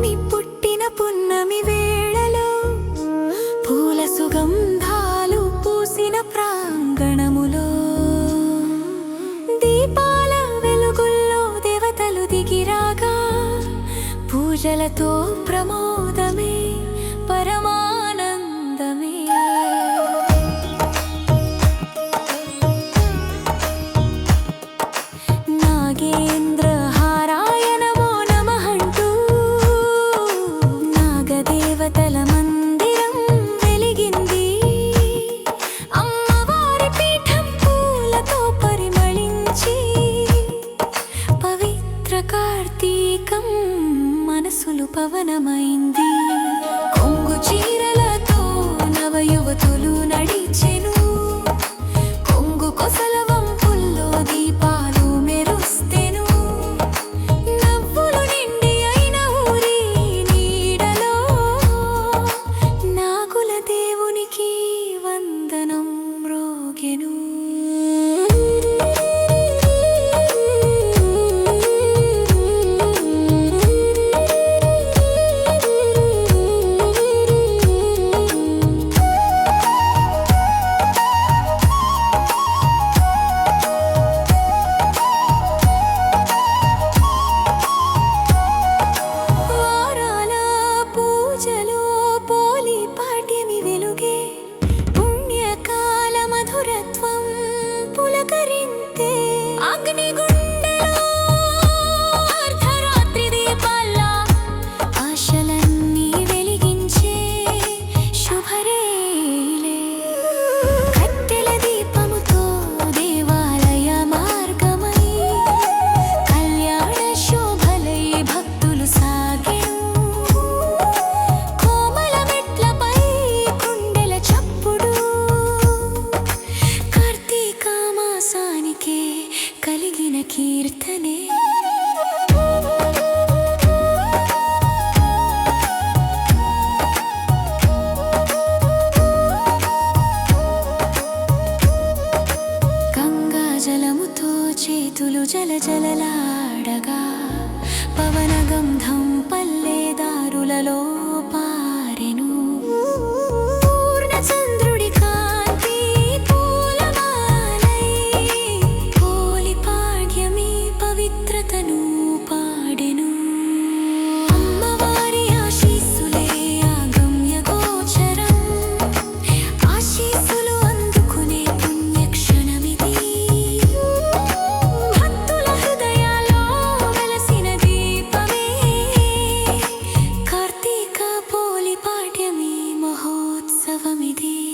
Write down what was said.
mi పవనమైంది. కొంగు చీరలతో నవ యువతులు Fucking eagle. అలలాడగా పవనగంధం పల్లెదారులలో పా with you.